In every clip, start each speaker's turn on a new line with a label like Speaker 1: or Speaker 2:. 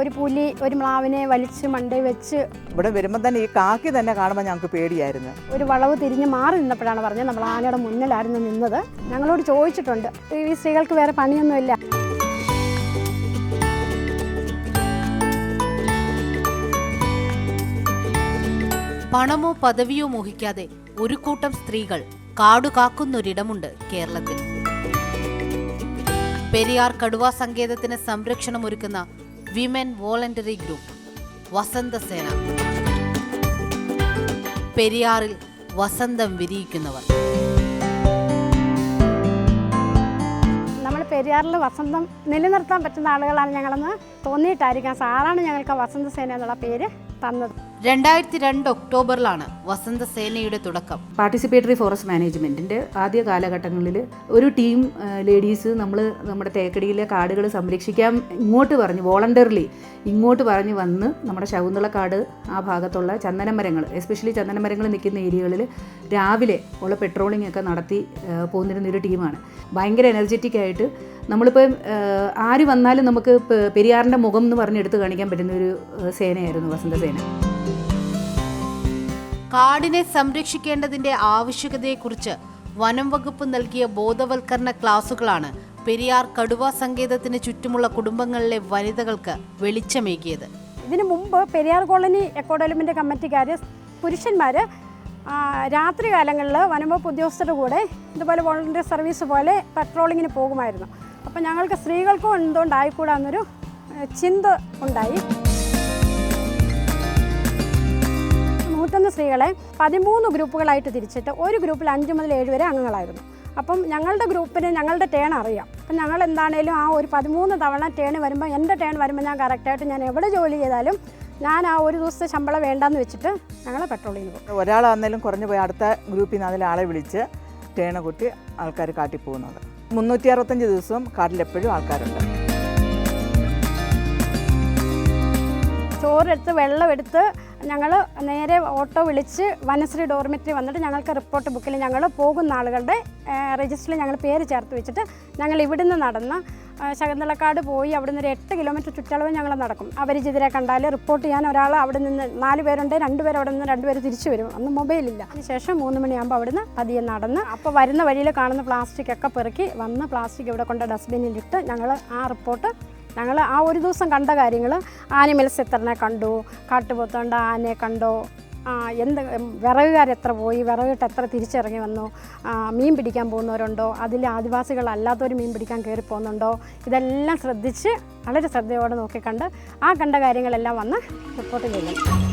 Speaker 1: ഒരു പുലി ഒരു മ്ലാവിനെ വലിച്ച് മണ്ടേ വെച്ച്
Speaker 2: ഇവിടെ വരുമ്പോൾ തന്നെ ഈ കാക്കി തന്നെ കാണുമ്പോൾ ഞങ്ങൾക്ക് പേടിയായിരുന്നു.
Speaker 1: ഒരു വളവ് തിരിഞ്ഞ് മാറി നിന്നപ്പോഴാണ് പറഞ്ഞത് നമ്മൾ ആനയുടെ മുന്നിലായിരുന്നു നിന്നത്. ഞങ്ങളോട് ചോദിച്ചിട്ടുണ്ട് ഈ സ്ത്രീകൾക്ക് വേറെ പണിയൊന്നുമില്ല
Speaker 3: പണമോ പദവിയോ മോഹിക്കാതെ ഒരു കൂട്ടം സ്ത്രീകൾ കാടുകാക്കുന്നൊരിടമുണ്ട് കേരളത്തിൽ. പെരിയാർ കടുവാ സങ്കേതത്തിന് സംരക്ഷണം ഒരുക്കുന്ന വിമൻ വോളണ്ടറി ഗ്രൂപ്പ് വസന്തസേന പെരിയാറിൽ വസന്തം വിരിയിക്കുന്നവർ.
Speaker 1: നമ്മൾ പെരിയാറിൽ വസന്തം നിലനിർത്താൻ പറ്റുന്ന ആളുകളാണ് ഞങ്ങളെന്ന് തോന്നിയിട്ടായിരിക്കാം സാറാണ് ഞങ്ങൾക്ക് വസന്തസേന എന്നുള്ള പേര് തന്നത്.
Speaker 3: രണ്ടായിരത്തി രണ്ട് ഒക്ടോബറിലാണ് വസന്തസേനയുടെ തുടക്കം.
Speaker 4: പാർട്ടിസിപ്പേറ്ററി ഫോറസ്റ്റ് മാനേജ്മെന്റിന്റെ ആദ്യ കാലഘട്ടങ്ങളിൽ ഒരു ടീം ലേഡീസ് നമ്മൾ നമ്മുടെ തേക്കടിയിലെ കാടുകൾ സംരക്ഷിക്കാൻ ഇങ്ങോട്ട് പറഞ്ഞു വോളണ്ടറിലി ഇങ്ങോട്ട് പറഞ്ഞു വന്ന് നമ്മുടെ ശകുന്തളക്കാട് ആ ഭാഗത്തുള്ള ചന്ദനമരങ്ങൾ എസ്പെഷ്യലി ചന്ദനമരങ്ങൾ നിൽക്കുന്ന ഏരിയകളിൽ രാവിലെ ഉള്ള പെട്രോളിംഗ് ഒക്കെ നടത്തി പോകുന്നിരുന്ന ഒരു ടീമാണ് ഭയങ്കര എനർജറ്റിക് ആയിട്ട് നമ്മളിപ്പോൾ ആര് വന്നാലും നമുക്ക് പെരിയാറിന്റെ മുഖം എന്ന് പറഞ്ഞ് എടുത്ത് കാണിക്കാൻ പറ്റുന്ന ഒരു സേനയായിരുന്നു വസന്തസേന.
Speaker 3: കാടിനെ സംരക്ഷിക്കേണ്ടതിന്റെ ആവശ്യകതയെക്കുറിച്ച് വനം വകുപ്പ് നൽകിയ ബോധവൽക്കരണ ക്ലാസുകളാണ് പെരിയാർ കടുവ സങ്കേതത്തിന് ചുറ്റുമുള്ള കുടുംബങ്ങളിലെ വനിതകൾക്ക് വെളിച്ചമേകിയത്.
Speaker 1: ഇതിനു മുമ്പ് പെരിയാർ കോളനി എക്കോ ഡെവലപ്മെന്റ് കമ്മിറ്റിക്കാർ പുരുഷന്മാർ രാത്രി കാലങ്ങളിൽ വനംവകുപ്പ് ഉദ്യോഗസ്ഥരുടെ കൂടെ ഇതുപോലെ വോളണ്ടിയർ സർവീസ് പോലെ പെട്രോളിങ്ങിന് പോകുമായിരുന്നു. അപ്പോൾ ഞങ്ങൾക്ക് സ്ത്രീകൾക്കും എന്തുകൊണ്ടായിക്കൂടാന്നൊരു ചിന്ത ഉണ്ടായി. നൂറ്റൊന്ന് സ്ത്രീകളെ പതിമൂന്ന് ഗ്രൂപ്പുകളായിട്ട് തിരിച്ചിട്ട് ഒരു ഗ്രൂപ്പിൽ അഞ്ച് മുതൽ ഏഴ് വരെ അംഗങ്ങളായിരുന്നു. അപ്പം ഞങ്ങളുടെ ഗ്രൂപ്പിന് ഞങ്ങളുടെ ടേൺ അറിയാം. അപ്പം ഞങ്ങൾ എന്താണേലും ആ ഒരു പതിമൂന്ന് തവണ ടേൺ വരുമ്പോൾ എന്റെ ടേൺ വരുമ്പോൾ ഞാൻ കറക്റ്റായിട്ട് ഞാൻ എവിടെ ജോലി ചെയ്താലും ഞാൻ ആ ഒരു ദിവസത്തെ ശമ്പളം വേണ്ടാന്ന് വെച്ചിട്ട് ഞങ്ങൾ പെട്രോളിങ്ങിന് പോകും.
Speaker 2: ഒരാളാന്നേലും കുറഞ്ഞു പോയി അടുത്ത ഗ്രൂപ്പിൽ നിന്ന് അതിൽ ആളെ വിളിച്ച് ടേണ കുട്ടി ആൾക്കാർ കാട്ടിൽ പോകുന്നത്. മുന്നൂറ്റി അറുപത്തഞ്ച് ദിവസവും കാട്ടിലെപ്പോഴും ആൾക്കാരുണ്ട്.
Speaker 1: ചോറെടുത്ത് വെള്ളമെടുത്ത് ഞങ്ങൾ നേരെ ഓട്ടോ വിളിച്ച് വനശ്രീ ഡോർമെറ്ററി വന്നിട്ട് ഞങ്ങൾക്ക് റിപ്പോർട്ട് ബുക്കിൽ ഞങ്ങൾ പോകുന്ന ആളുകളുടെ രജിസ്റ്ററിൽ ഞങ്ങൾ പേര് ചേർത്ത് വെച്ചിട്ട് ഞങ്ങൾ ഇവിടുന്ന് നടന്ന് ശകുന്തളക്കാട് പോയി അവിടുന്ന് ഒരു എട്ട് കിലോമീറ്റർ ചുറ്റളവ് ഞങ്ങൾ നടക്കും. അപരിചിതരെ കണ്ടാൽ റിപ്പോർട്ട് ചെയ്യാൻ ഒരാൾ അവിടെ നിന്ന് നാല് പേരുണ്ട് രണ്ട് പേര് അവിടെ നിന്ന് രണ്ട് തിരിച്ചു വരും. അന്ന് മൊബൈലില്ല അതിനുശേഷം മൂന്ന് മണിയാകുമ്പോൾ അവിടുന്ന് പതിയെ നടന്ന് അപ്പോൾ വരുന്ന വഴിയിൽ കാണുന്ന പ്ലാസ്റ്റിക് ഒക്കെ പെറുക്കി വന്ന് പ്ലാസ്റ്റിക് ഇവിടെ കൊണ്ട് ഡസ്റ്റ്ബിന്നിലിട്ട് ഞങ്ങൾ ആ റിപ്പോർട്ട് ഞങ്ങൾ ആ ഒരു ദിവസം കണ്ട കാര്യങ്ങൾ ആനിമൽസ് എത്രനെ കണ്ടു കാട്ടുപോത്തോണ്ട ആനയെ കണ്ടോ എന്ത് വിറകുകാർ എത്ര പോയി വിറകിട്ട് എത്ര തിരിച്ചിറങ്ങി വന്നു മീൻ പിടിക്കാൻ പോകുന്നവരുണ്ടോ അതിൽ ആദിവാസികളല്ലാത്തവർ മീൻ പിടിക്കാൻ കയറി പോകുന്നുണ്ടോ ഇതെല്ലാം ശ്രദ്ധിച്ച് വളരെ ശ്രദ്ധയോടെ നോക്കിക്കണ്ട് ആ കണ്ട കാര്യങ്ങളെല്ലാം വന്ന് റിപ്പോർട്ട് ചെയ്യണം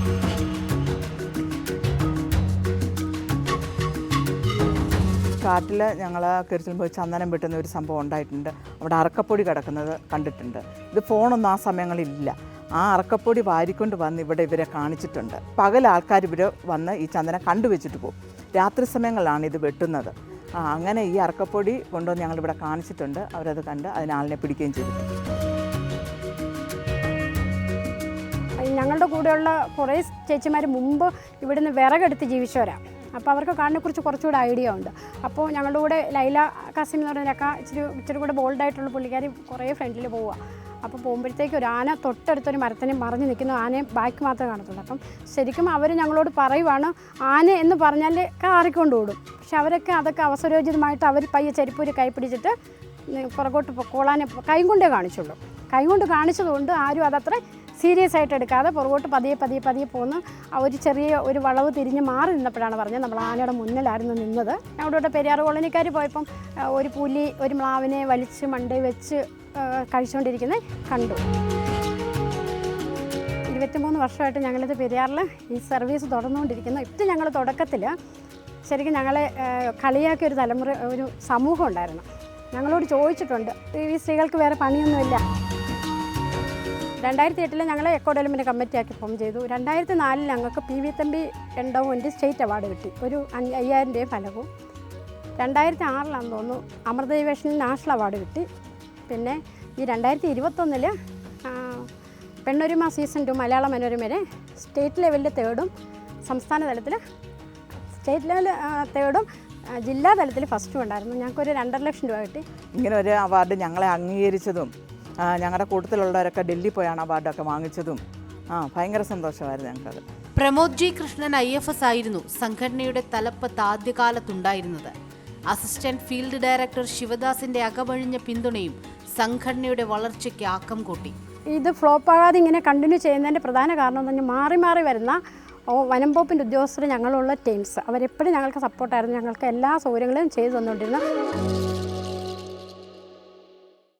Speaker 2: കാട്ടിൽ ഞങ്ങൾ കയറി പോയി ചന്ദനം വെട്ടുന്ന ഒരു സംഭവം ഉണ്ടായിട്ടുണ്ട്. അവിടെ അറക്കപ്പൊടി കിടക്കുന്നത് കണ്ടിട്ടുണ്ട്. ഇത് ഫോണൊന്നും ആ സമയങ്ങളിലില്ല ആ അറക്കപ്പൊടി വാരിക്കൊണ്ട് വന്ന് ഇവിടെ ഇവരെ കാണിച്ചിട്ടുണ്ട്. പകൽ ആൾക്കാർ ഇവർ വന്ന് ഈ ചന്ദനം കണ്ടുവച്ചിട്ട് പോകും. രാത്രി സമയങ്ങളിലാണ് ഇത് വെട്ടുന്നത്. ആ അങ്ങനെ ഈ അറക്കപ്പൊടി കൊണ്ടുവന്ന് ഞങ്ങളിവിടെ കാണിച്ചിട്ടുണ്ട്. അവരത് കണ്ട് അതിനാളിനെ പിടിക്കുകയും ചെയ്തു.
Speaker 1: ഞങ്ങളുടെ കൂടെയുള്ള കുറേ ചേച്ചിമാർ മുമ്പ് ഇവിടുന്ന് വിറകെടുത്ത് ജീവിച്ചവരാ. അപ്പോൾ അവർക്ക് കാടിനെക്കുറിച്ച് കുറച്ചുകൂടെ ഐഡിയ ഉണ്ട്. അപ്പോൾ ഞങ്ങളുടെ കൂടെ ലൈല കാസിൻ എന്ന് പറഞ്ഞ പറഞ്ഞൊക്കെ ഇച്ചിരി ഇച്ചിരി കൂടെ ബോൾഡായിട്ടുള്ള പുള്ളിക്കാരി കുറേ ഫ്രണ്ടിൽ പോവുക അപ്പോൾ പോകുമ്പോഴത്തേക്ക് ഒരു ആന തൊട്ടടുത്തൊരു മരത്തിനെ മറിഞ്ഞ് നിൽക്കുന്ന ആനയെ ബാക്ക് മാത്രമേ കാണത്തുള്ളൂ. അപ്പം ശരിക്കും അവർ ഞങ്ങളോട് പറയുവാണ് ആന എന്ന് പറഞ്ഞാൽ കാറിക്കൊണ്ട് ഓടും. പക്ഷെ അവരൊക്കെ അതൊക്കെ അവസരോചിതമായിട്ട് അവർ പയ്യെ ചെരുപ്പൂര് കൈ പിടിച്ചിട്ട് പുറകോട്ട് പൊക്കോളാനെ കൈ കൊണ്ടേ കാണിച്ചുള്ളൂ. കൈ കൊണ്ട് കാണിച്ചതുകൊണ്ട് ആരും അതത്ര സീരിയസ് ആയിട്ട് എടുക്കാതെ പുറകോട്ട് പതിയെ പതിയെ പതിയെ പോകുന്ന ഒരു ചെറിയ ഒരു വളവ് തിരിഞ്ഞ് മാറി നിന്നപ്പോഴാണ് പറഞ്ഞത് നമ്മൾ ആനയുടെ മുന്നിലായിരുന്നു നിന്നത്. അവിടെ പെരിയാർ കോളനിക്കാർ പോയപ്പം ഒരു പുലി ഒരു മ്ലാവിനെ വലിച്ച് മണ്ടയിൽ വെച്ച് കഴിച്ചുകൊണ്ടിരിക്കുന്നത് കണ്ടു. ഇരുപത്തിമൂന്ന് വർഷമായിട്ട് ഞങ്ങളിത് പെരിയാറിൽ ഈ സർവീസ് തുടർന്നുകൊണ്ടിരിക്കുന്നു. ഇപ്പം ഞങ്ങൾ തുടക്കത്തിൽ ശരിക്കും ഞങ്ങളെ കളിയാക്കിയ ഒരു തലമുറ ഒരു സമൂഹം ഉണ്ടായിരുന്നു. ഞങ്ങളോട് ചോദിച്ചിട്ടുണ്ട് ഈ സ്ത്രീകൾക്ക് വേറെ പണിയൊന്നുമില്ല? രണ്ടായിരത്തി എട്ടിൽ ഞങ്ങൾ എക്കോ ഡെവലപ്മെന്റ് കമ്മിറ്റി ആക്കി ഫോം ചെയ്തു. രണ്ടായിരത്തി നാലിൽ ഞങ്ങൾക്ക് P V Thampi endowment state award കിട്ടി. ഒരു അയ്യായിരം രൂപ ഫലവും. രണ്ടായിരത്തി ആറിലാണെന്ന് തോന്നുന്നു അമൃതൈവേഷനിൽ നാഷണൽ അവാർഡ് കിട്ടി. പിന്നെ ഈ രണ്ടായിരത്തി ഇരുപത്തൊന്നിൽ പെണ്ണൊരുമ സീസൺ ടു മലയാള മനോരമയിലെ സ്റ്റേറ്റ് ലെവലിൽ തേർഡും സംസ്ഥാന തലത്തിൽ സ്റ്റേറ്റ് ലെവൽ തേർഡും ജില്ലാ തലത്തിൽ ഫസ്റ്റും ഉണ്ടായിരുന്നു. ഞങ്ങൾക്കൊരു രണ്ടര ലക്ഷം രൂപ കിട്ടി.
Speaker 2: ഇങ്ങനെ ഒരു അവാർഡ് ഞങ്ങളെ അംഗീകരിച്ചതും ഞങ്ങളുടെ കൂട്ടത്തിലുള്ളവരൊക്കെ ഡൽഹി പോയാണ് അവാർഡൊക്കെ വാങ്ങിച്ചതും. ആ ഭയങ്കര സന്തോഷമായിരുന്നു ഞങ്ങൾക്കത്.
Speaker 3: Pramod G Krishnan I F S ആയിരുന്നു സംഘടനയുടെ തലപ്പത്ത് ആദ്യകാലത്തുണ്ടായിരുന്നത്. അസിസ്റ്റന്റ് ഫീൽഡ് ഡയറക്ടർ ശിവദാസിന്റെ അകമഴിഞ്ഞ പിന്തുണയും സംഘടനയുടെ വളർച്ചയ്ക്ക് ആക്കം കൂട്ടി.
Speaker 1: ഇത് ഫ്ലോപ്പ് ആകാതെ ഇങ്ങനെ കണ്ടിന്യൂ ചെയ്യുന്നതിന്റെ പ്രധാന കാരണം എന്ന് പറഞ്ഞാൽ മാറി മാറി വരുന്ന വനംപോപ്പിന്റെ വനം വകുപ്പിന്റെ ഉദ്യോഗസ്ഥർ ഞങ്ങളുള്ള ടീംസ്. അവരെപ്പോഴും ഞങ്ങൾക്ക് സപ്പോർട്ടായിരുന്നു ഞങ്ങൾക്ക് എല്ലാ സൗകര്യങ്ങളും ചെയ്തു തന്നുകൊണ്ടിരുന്നു